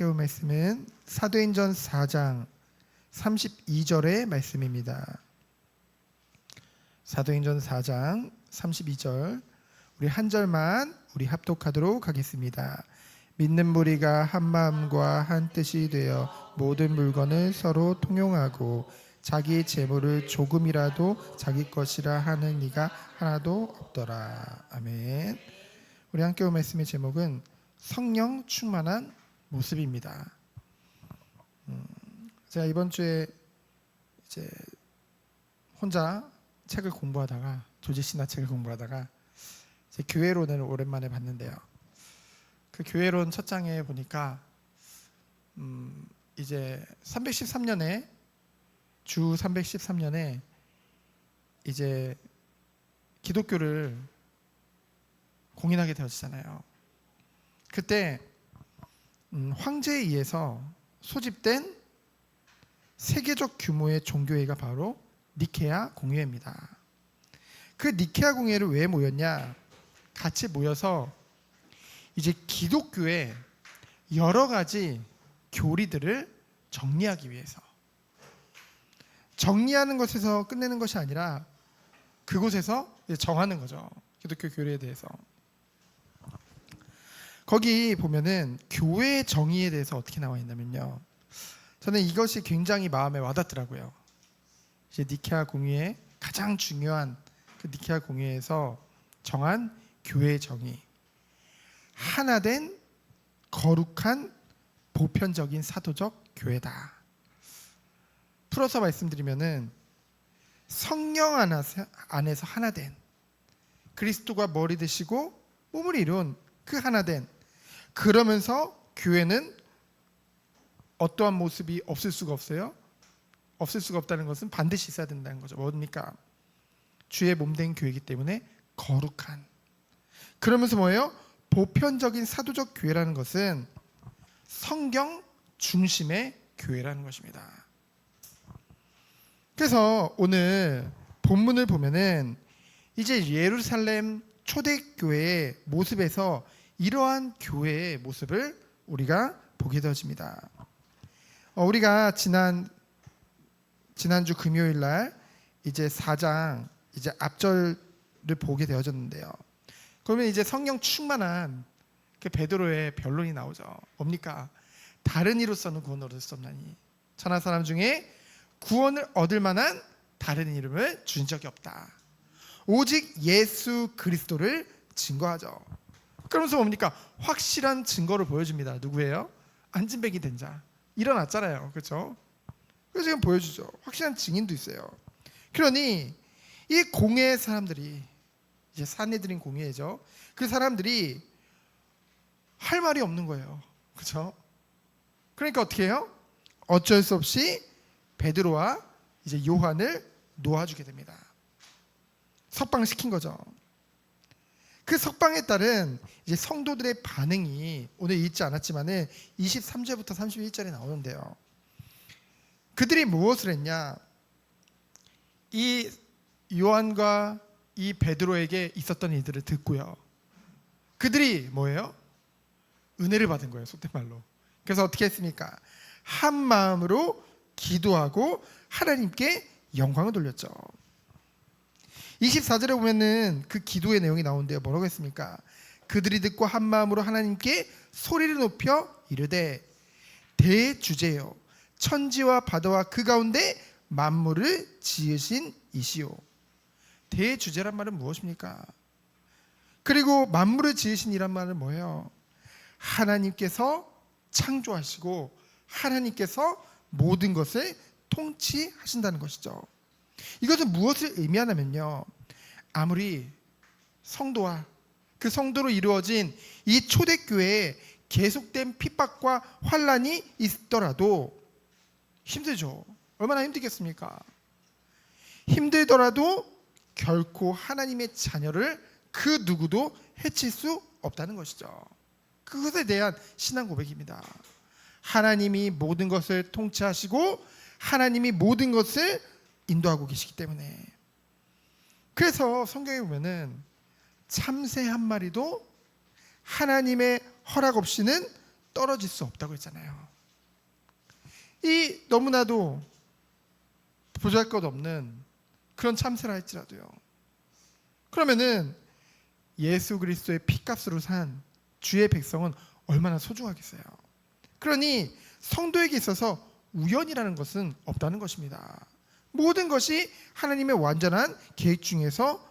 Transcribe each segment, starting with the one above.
함께 볼 말씀은 사도행전 4장 32절의 말씀입니다. 사도행전 4장 32절 우리 한 절만 우리 합독하도록 하겠습니다. 믿는 무리가 한 마음과 한 뜻이 되어 모든 물건을 서로 통용하고 자기 재물을 조금이라도 자기 것이라 하는 이가 하나도 없더라. 아멘. 우리 함께 볼 말씀의 제목은 성령 충만한 모습입니다. 음, 제가 이번 주에 이제 혼자 책을 공부하다가 조지 신화 책을 공부하다가 이제 교회론을 오랜만에 봤는데요. 그 교회론 첫 장에 보니까 음, 이제 313년에 주 313년에 이제 기독교를 공인하게 되어지잖아요. 그때 음, 황제에 의해서 소집된 세계적 규모의 종교회가 바로 니케아 공회입니다. 그 니케아 공회를 왜 모였냐? 같이 모여서 이제 기독교의 여러 가지 교리들을 정리하기 위해서 정리하는 것에서 끝내는 것이 아니라 그곳에서 정하는 거죠. 기독교 교리에 대해서. 거기 보면은 교회 정의에 대해서 어떻게 나와 있냐면요. 저는 이것이 굉장히 마음에 와닿더라고요. 이제 니케아 공의의 가장 중요한 그 니케아 공의에서 정한 교회 정의. 하나 된 거룩한 보편적인 사도적 교회다. 풀어서 말씀드리면은 성령 안에서, 안에서 하나 된 그리스도가 머리 되시고 몸을 이룬 그 하나 된 그러면서 교회는 어떠한 모습이 없을 수가 없어요. 없을 수가 없다는 것은 반드시 있어야 된다는 거죠. 뭡니까? 주의 몸된 교회이기 때문에 거룩한. 그러면서 뭐예요? 보편적인 사도적 교회라는 것은 성경 중심의 교회라는 것입니다. 그래서 오늘 본문을 보면은 이제 예루살렘 초대교회의 모습에서 이러한 교회의 모습을 우리가 보게 되어집니다. 어, 우리가 지난 지난주 금요일 날 이제 4장 이제 앞절을 보게 되어졌는데요. 그러면 이제 성령 충만한 그 베드로의 변론이 나오죠. 뭡니까? 다른 이로서는 구원을 얻을 수 없나니 천하 사람 중에 구원을 얻을 만한 다른 이름을 주신 적이 없다. 오직 예수 그리스도를 증거하죠. 그러면서 뭡니까? 확실한 증거를 보여줍니다. 누구예요? 안진뱅이 된 자. 일어났잖아요. 그렇죠? 그래서 지금 보여주죠. 확실한 증인도 있어요. 그러니 이 공예 사람들이 이제 사내들인 공예죠. 그 사람들이 할 말이 없는 거예요. 그렇죠? 그러니까 어떻게 해요? 어쩔 수 없이 베드로와 이제 요한을 놓아주게 됩니다. 석방시킨 거죠. 그 석방에 따른 이제 성도들의 반응이 오늘 읽지 않았지만은 23절부터 31절에 나오는데요. 그들이 무엇을 했냐? 이 요한과 이 베드로에게 있었던 일들을 듣고요. 그들이 뭐예요? 은혜를 받은 거예요, 속된 말로. 그래서 어떻게 했습니까? 한 마음으로 기도하고 하나님께 영광을 돌렸죠. 24절에 보면은 그 기도의 내용이 나오는데요. 뭐라고 했습니까? 그들이 듣고 한 마음으로 하나님께 소리를 높여 이르되 대주제요 천지와 바다와 그 가운데 만물을 지으신 이시오. 대주제란 말은 무엇입니까? 그리고 만물을 지으신 이란 말은 뭐예요? 하나님께서 창조하시고 하나님께서 모든 것을 통치하신다는 것이죠. 이것은 무엇을 의미하냐면요. 아무리 성도와 그 성도로 이루어진 이 초대교회에 계속된 핍박과 환란이 있더라도 힘들죠. 얼마나 힘들겠습니까? 힘들더라도 결코 하나님의 자녀를 그 누구도 해칠 수 없다는 것이죠. 그것에 대한 신앙 고백입니다. 하나님이 모든 것을 통치하시고 하나님이 모든 것을 인도하고 계시기 때문에 그래서 성경에 보면은 참새 한 마리도 하나님의 허락 없이는 떨어질 수 없다고 했잖아요. 이 너무나도 보잘 것 없는 그런 참새라 할지라도요. 그러면은 예수 그리스도의 피값으로 산 주의 백성은 얼마나 소중하겠어요. 그러니 성도에게 있어서 우연이라는 것은 없다는 것입니다. 모든 것이 하나님의 완전한 계획 중에서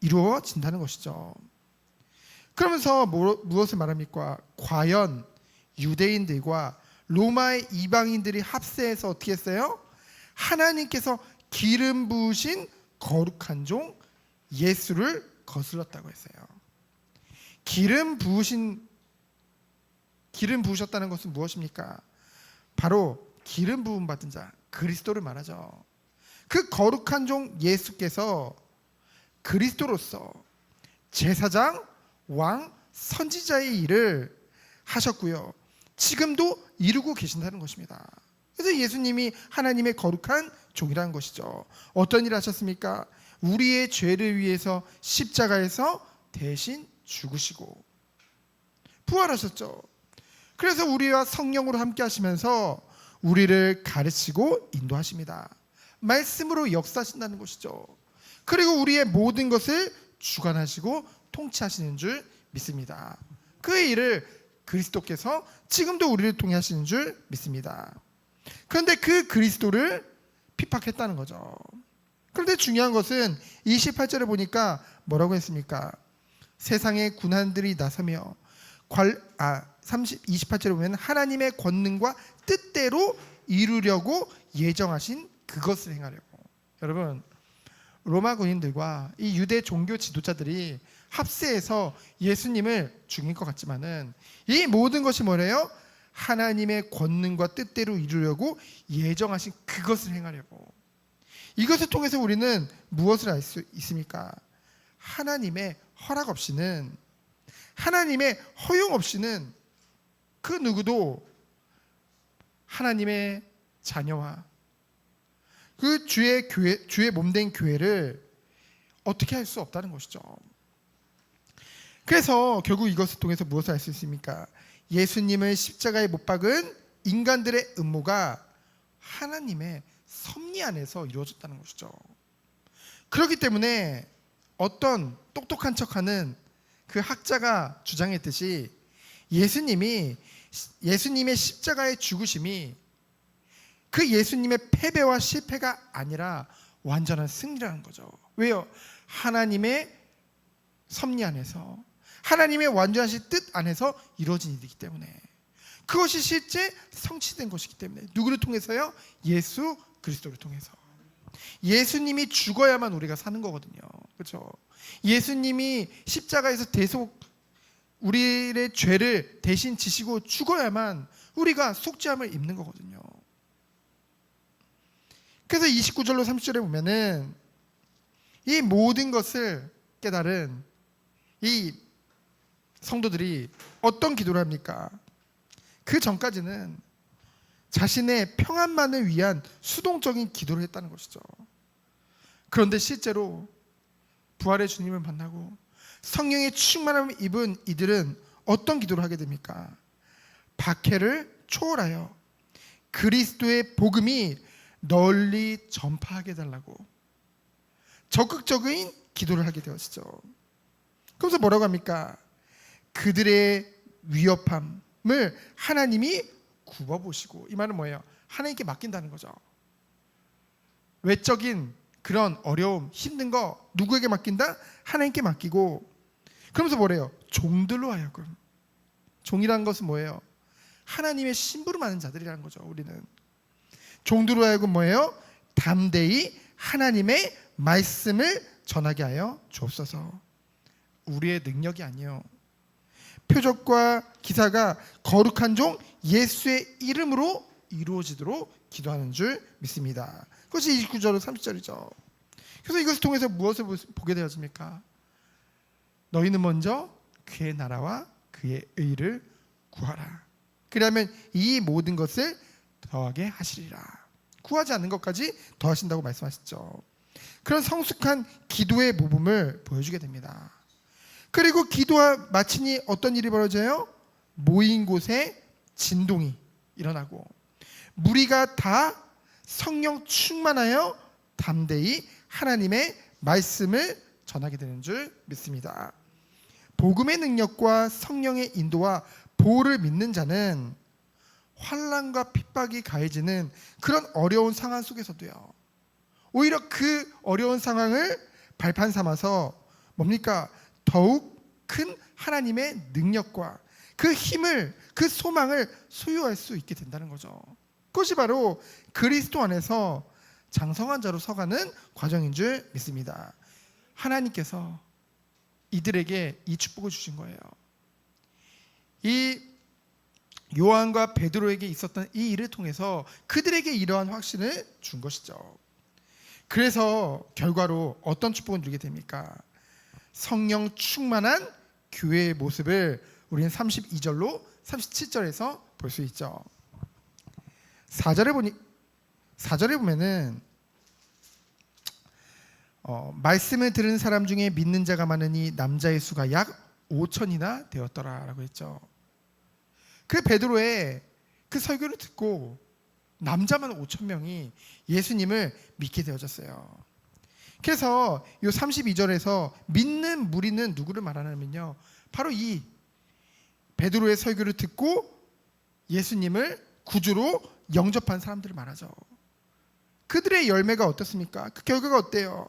이루어진다는 것이죠. 그러면서 뭐- 무엇을 말합니까? 과연 유대인들과 로마의 이방인들이 합세해서 어떻게 했어요? 하나님께서 기름 부으신 거룩한 종 예수를 거슬렀다고 했어요. 기름 부으신 기름 부으셨다는 것은 무엇입니까? 바로 기름 부음 받은 자 그리스도를 말하죠. 그 거룩한 종 예수께서 그리스도로서 제사장, 왕, 선지자의 일을 하셨고요. 지금도 이루고 계신다는 것입니다. 그래서 예수님이 하나님의 거룩한 종이라는 것이죠. 어떤 일을 하셨습니까? 우리의 죄를 위해서 십자가에서 대신 죽으시고 부활하셨죠. 그래서 우리와 성령으로 함께 하시면서 우리를 가르치고 인도하십니다. 말씀으로 역사하신다는 것이죠. 그리고 우리의 모든 것을 주관하시고 통치하시는 줄 믿습니다. 그 일을 그리스도께서 지금도 우리를 통해 하시는 줄 믿습니다. 그런데 그 그리스도를 핍박했다는 거죠. 그런데 중요한 것은 28절에 보니까 뭐라고 했습니까? 세상의 군한들이 나서며 관, 아, 30, 28절에 보면 하나님의 권능과 뜻대로 이루려고 예정하신 그것을 행하려고. 여러분, 로마 군인들과 이 유대 종교 지도자들이 합세해서 예수님을 죽인 것 같지만은 이 모든 것이 뭐래요? 하나님의 권능과 뜻대로 이루려고 예정하신 그것을 행하려고. 이것을 통해서 우리는 무엇을 알 수 있습니까? 하나님의 허락 없이는 하나님의 허용 없이는 그 누구도 하나님의 자녀와 그 주의 교회 주의 몸된 교회를 어떻게 할 수 없다는 것이죠. 그래서 결국 이것을 통해서 무엇을 알 수 있습니까? 예수님을 십자가에 못 박은 인간들의 음모가 하나님의 섭리 안에서 이루어졌다는 것이죠. 그렇기 때문에 어떤 똑똑한 척하는 그 학자가 주장했듯이 예수님이 예수님의 십자가의 죽으심이 그 예수님의 패배와 실패가 아니라 완전한 승리라는 거죠. 왜요? 하나님의 섭리 안에서 하나님의 완전하신 뜻 안에서 이루어진 일이기 때문에 그것이 실제 성취된 것이기 때문에 누구를 통해서요? 예수 그리스도를 통해서 예수님이 죽어야만 우리가 사는 거거든요. 그렇죠? 예수님이 십자가에서 대속 우리의 죄를 대신 지시고 죽어야만 우리가 속죄함을 입는 거거든요. 그래서 29절로 30절에 보면은 이 모든 것을 깨달은 이 성도들이 어떤 기도를 합니까? 그 전까지는 자신의 평안만을 위한 수동적인 기도를 했다는 것이죠. 그런데 실제로 부활의 주님을 만나고 성령의 충만함을 입은 이들은 어떤 기도를 하게 됩니까? 박해를 초월하여 그리스도의 복음이 널리 전파하게 해달라고 적극적인 기도를 하게 되었죠. 그래서 뭐라고 합니까? 그들의 위협함을 하나님이 굽어보시고 이 말은 뭐예요? 하나님께 맡긴다는 거죠. 외적인 그런 어려움, 힘든 거 누구에게 맡긴다? 하나님께 맡기고 그러면서 뭐래요? 종들로 하여금 종이라는 것은 뭐예요? 하나님의 심부름 하는 자들이라는 거죠. 우리는 종들로 하여금 뭐예요? 담대히 하나님의 말씀을 전하게 하여 주옵소서. 우리의 능력이 아니요. 표적과 기사가 거룩한 종 예수의 이름으로 이루어지도록 기도하는 줄 믿습니다. 그것이 29절 30절이죠. 그래서 이것을 통해서 무엇을 보게 되었습니까? 너희는 먼저 그의 나라와 그의 의를 구하라. 그러면 이 모든 것을 더하게 하시리라. 구하지 않는 것까지 더하신다고 말씀하셨죠. 그런 성숙한 기도의 모범을 보여주게 됩니다. 그리고 기도와 마치니 어떤 일이 벌어져요? 모인 곳에 진동이 일어나고 무리가 다 성령 충만하여 담대히 하나님의 말씀을 전하게 되는 줄 믿습니다. 복음의 능력과 성령의 인도와 보호를 믿는 자는 환란과 핍박이 가해지는 그런 어려운 상황 속에서도요. 오히려 그 어려운 상황을 발판 삼아서 뭡니까? 더욱 큰 하나님의 능력과 그 힘을 그 소망을 소유할 수 있게 된다는 거죠. 그것이 바로 그리스도 안에서 장성한 자로 서가는 과정인 줄 믿습니다. 하나님께서 이들에게 이 축복을 주신 거예요. 이 요한과 베드로에게 있었던 이 일을 통해서 그들에게 이러한 확신을 준 것이죠. 그래서 결과로 어떤 축복을 누리게 됩니까? 성령 충만한 교회의 모습을 우리는 32절로 37절에서 볼 수 있죠. 4절에 보니 4절에 보면은 어, 말씀을 들은 사람 중에 믿는 자가 많으니 남자의 수가 약 5천이나 되었더라라고 했죠. 그 베드로의 그 설교를 듣고 남자만 5천 명이 예수님을 믿게 되어졌어요. 그래서 이 32절에서 믿는 무리는 누구를 말하냐면요. 바로 이 베드로의 설교를 듣고 예수님을 구주로 영접한 사람들을 말하죠. 그들의 열매가 어떻습니까? 그 결과가 어때요?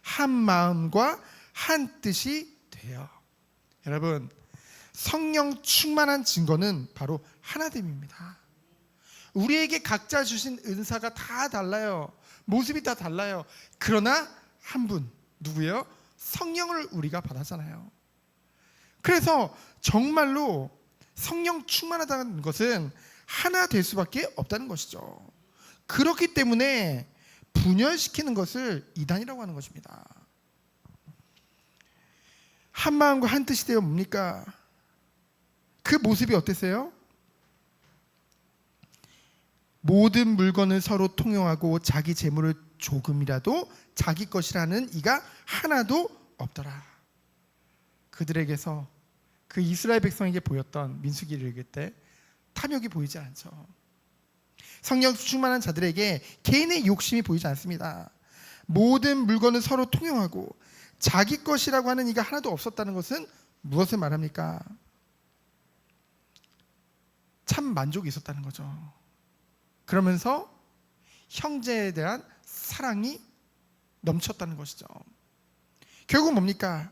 한 마음과 한 뜻이 돼요. 여러분, 성령 충만한 증거는 바로 하나됨입니다. 우리에게 각자 주신 은사가 다 달라요. 모습이 다 달라요. 그러나 한 분, 누구요? 성령을 우리가 받았잖아요. 그래서 정말로 성령 충만하다는 것은 하나 될 수밖에 없다는 것이죠. 그렇기 때문에 분열시키는 것을 이단이라고 하는 것입니다. 한 마음과 한 뜻이 되어 뭡니까? 그 모습이 어땠어요? 모든 물건을 서로 통용하고 자기 재물을 조금이라도 자기 것이라는 이가 하나도 없더라. 그들에게서 그 이스라엘 백성에게 보였던 민수기를 읽을 때 탐욕이 보이지 않죠. 성령 충만한 자들에게 개인의 욕심이 보이지 않습니다. 모든 물건을 서로 통용하고 자기 것이라고 하는 이가 하나도 없었다는 것은 무엇을 말합니까? 참 만족이 있었다는 거죠. 그러면서 형제에 대한 사랑이 넘쳤다는 것이죠. 결국 뭡니까?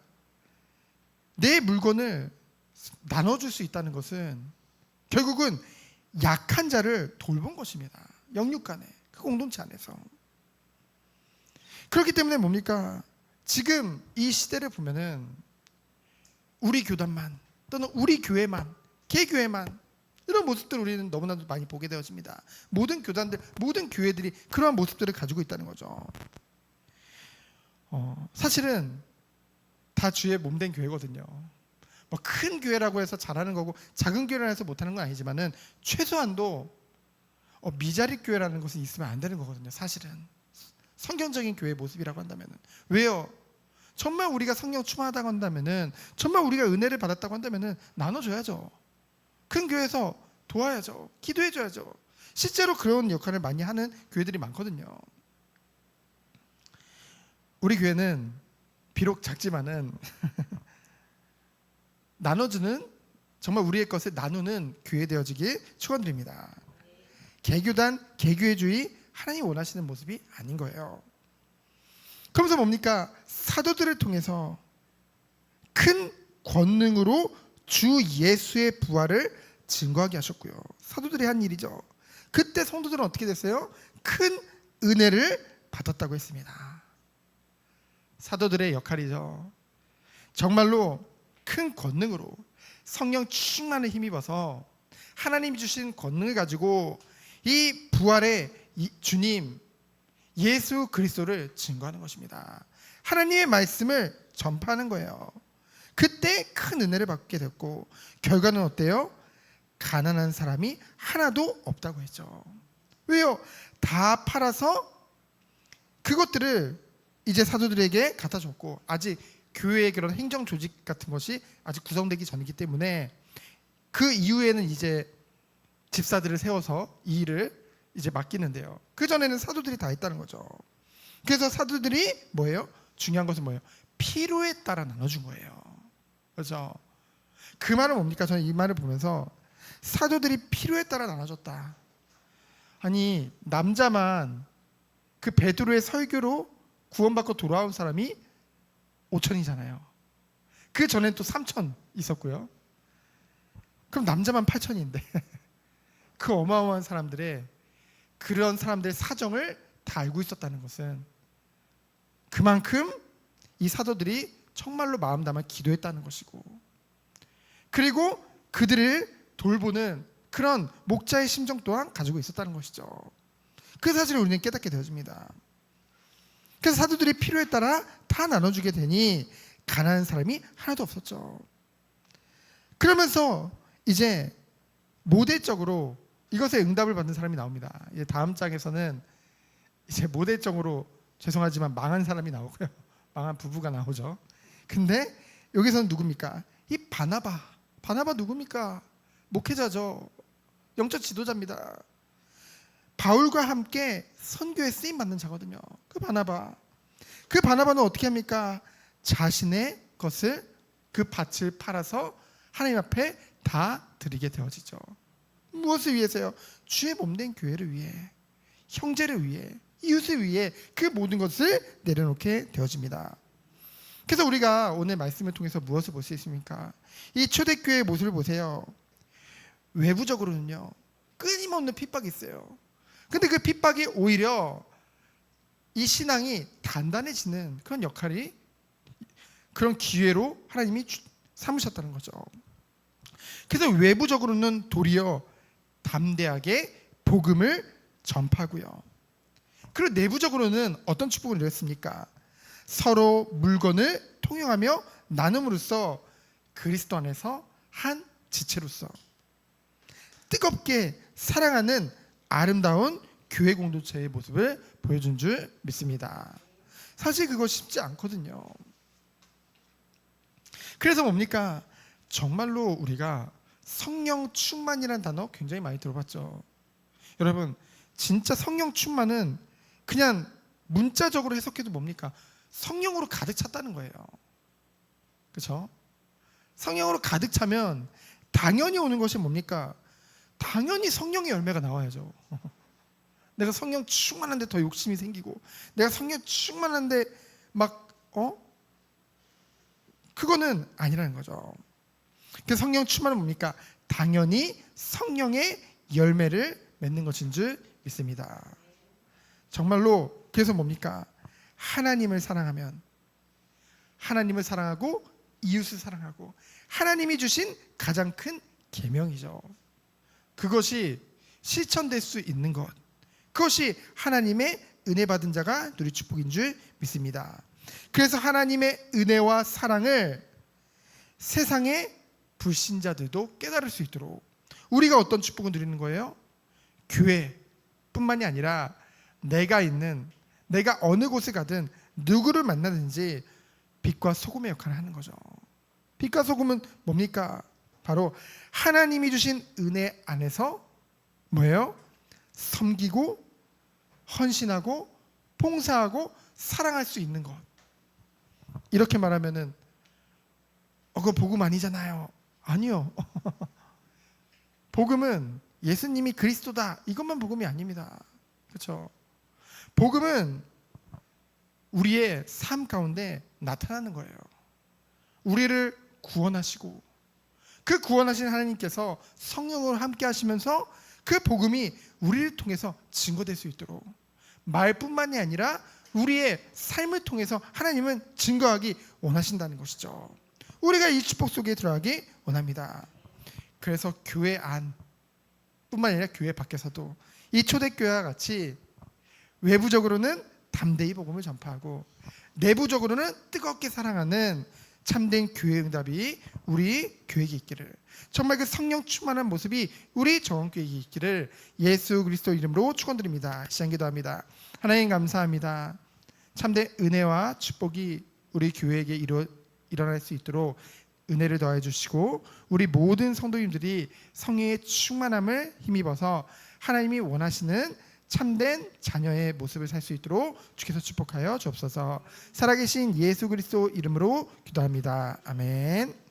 내 물건을 나눠줄 수 있다는 것은 결국은 약한 자를 돌본 것입니다. 영육 간에 그 공동체 안에서 그렇기 때문에 뭡니까? 지금 이 시대를 보면은 우리 교단만 또는 우리 교회만 개교회만 이런 모습들을 우리는 너무나도 많이 보게 되어집니다. 모든 교단들, 모든 교회들이 그러한 모습들을 가지고 있다는 거죠. 어, 사실은 다 주의 몸된 교회거든요. 뭐 큰 교회라고 해서 잘하는 거고 작은 교회라고 해서 못하는 건 아니지만은 최소한도 어, 미자리 교회라는 것은 있으면 안 되는 거거든요. 사실은 성경적인 교회 모습이라고 한다면은 왜요? 정말 우리가 성령 충만하다고 한다면은 정말 우리가 은혜를 받았다고 한다면은 나눠줘야죠. 큰 교회에서 도와야죠. 기도해줘야죠. 실제로 그런 역할을 많이 하는 교회들이 많거든요. 우리 교회는 비록 작지만은 나눠주는 정말 우리의 것을 나누는 교회 되어지길 축원드립니다. 개교단 개교회주의 하나님 원하시는 모습이 아닌 거예요. 그러면서 뭡니까 사도들을 통해서 큰 권능으로 주 예수의 부활을 증거하게 하셨고요. 사도들이 한 일이죠. 그때 성도들은 어떻게 됐어요? 큰 은혜를 받았다고 했습니다. 사도들의 역할이죠. 정말로 큰 권능으로 성령 충만을 힘입어서 하나님 주신 권능을 가지고 이 부활의 이 주님 예수 그리스도를 증거하는 것입니다. 하나님의 말씀을 전파하는 거예요. 그때 큰 은혜를 받게 됐고 결과는 어때요? 가난한 사람이 하나도 없다고 했죠. 왜요? 다 팔아서 그것들을 이제 사도들에게 갖다 줬고 아직 교회의 그런 행정 조직 같은 것이 아직 구성되기 전이기 때문에 그 이후에는 이제 집사들을 세워서 이 일을 이제 맡기는데요. 그 전에는 사도들이 다 했다는 거죠. 그래서 사도들이 뭐예요? 중요한 것은 뭐예요? 필요에 따라 나눠준 거예요. 그렇죠? 그 말은 뭡니까? 저는 이 말을 보면서 사도들이 필요에 따라 나눠줬다. 아니 남자만 그 베드로의 설교로 구원받고 돌아온 사람이 5천이잖아요. 그 전엔 또 3천 있었고요. 그럼 남자만 8천인데 그 어마어마한 사람들의 그런 사람들의 사정을 다 알고 있었다는 것은 그만큼 이 사도들이 정말로 마음 담아 기도했다는 것이고 그리고 그들을 돌보는 그런 목자의 심정 또한 가지고 있었다는 것이죠. 그 사실을 우리는 깨닫게 되어집니다. 그래서 사도들이 필요에 따라 다 나눠주게 되니 가난한 사람이 하나도 없었죠. 그러면서 이제 모델적으로 이것에 응답을 받는 사람이 나옵니다. 이제 다음 장에서는 이제 모델적으로 죄송하지만 망한 사람이 나오고요. 망한 부부가 나오죠. 근데 여기서는 누굽니까? 이 바나바. 바나바 누굽니까? 목회자죠. 영적 지도자입니다. 바울과 함께 선교에 쓰임 받는 자거든요. 그 바나바. 그 바나바는 어떻게 합니까? 자신의 것을 그 밭을 팔아서 하나님 앞에 다 드리게 되어지죠. 무엇을 위해서요? 주의 몸된 교회를 위해, 형제를 위해, 이웃을 위해 그 모든 것을 내려놓게 되어집니다. 그래서 우리가 오늘 말씀을 통해서 무엇을 볼 수 있습니까? 이 초대교회의 모습을 보세요. 외부적으로는요 끊임없는 핍박이 있어요. 근데 그 핍박이 오히려 이 신앙이 단단해지는 그런 역할이 그런 기회로 하나님이 주- 삼으셨다는 거죠. 그래서 외부적으로는 도리어 담대하게 복음을 전파고요. 그리고 내부적으로는 어떤 축복을 누렸습니까? 서로 물건을 통용하며 나눔으로써 그리스도 안에서 한 지체로서 뜨겁게 사랑하는 아름다운 교회 공동체의 모습을 보여준 줄 믿습니다. 사실 그거 쉽지 않거든요. 그래서 뭡니까? 정말로 우리가 성령 충만이라는 단어 굉장히 많이 들어봤죠. 여러분, 진짜 성령 충만은 그냥 문자적으로 해석해도 뭡니까? 성령으로 가득 찼다는 거예요. 그렇죠? 성령으로 가득 차면 당연히 오는 것이 뭡니까? 당연히 성령의 열매가 나와야죠. 내가 성령 충만한데 더 욕심이 생기고 내가 성령 충만한데 막 어? 그거는 아니라는 거죠. 그 성령 충만은 뭡니까? 당연히 성령의 열매를 맺는 것인 줄 믿습니다. 정말로 그래서 뭡니까? 하나님을 사랑하면 하나님을 사랑하고 이웃을 사랑하고 하나님이 주신 가장 큰 계명이죠. 그것이 실천될 수 있는 것. 그것이 하나님의 은혜 받은 자가 누릴 축복인 줄 믿습니다. 그래서 하나님의 은혜와 사랑을 세상의 불신자들도 깨달을 수 있도록 우리가 어떤 축복을 누리는 거예요? 교회뿐만이 아니라 내가 있는 내가 어느 곳에 가든 누구를 만나든지 빛과 소금의 역할을 하는 거죠. 빛과 소금은 뭡니까? 바로 하나님이 주신 은혜 안에서 뭐예요? 섬기고 헌신하고 봉사하고 사랑할 수 있는 것. 이렇게 말하면은 어, 그거 복음 아니잖아요. 아니요. 복음은 예수님이 그리스도다. 이것만 복음이 아닙니다. 그렇죠? 복음은 우리의 삶 가운데 나타나는 거예요. 우리를 구원하시고 그 구원하신 하나님께서 성령으로 함께 하시면서 그 복음이 우리를 통해서 증거될 수 있도록 말뿐만이 아니라 우리의 삶을 통해서 하나님은 증거하기 원하신다는 것이죠. 우리가 이 축복 속에 들어가기 원합니다. 그래서 교회 안 뿐만 아니라 교회 밖에서도 이 초대교회와 같이 외부적으로는 담대히 복음을 전파하고 내부적으로는 뜨겁게 사랑하는 참된 교회 응답이 우리 교회에 있기를 정말 그 성령 충만한 모습이 우리 정원교회에 있기를 예수 그리스도 이름으로 축원드립니다. 시간 기도합니다. 하나님 감사합니다. 참된 은혜와 축복이 우리 교회에게 이루, 일어날 수 있도록 은혜를 더해 주시고 우리 모든 성도님들이 성령의 충만함을 힘입어서 하나님이 원하시는 참된 자녀의 모습을 살 수 있도록 주께서 축복하여 주옵소서. 살아계신 예수 그리스도 이름으로 기도합니다. 아멘.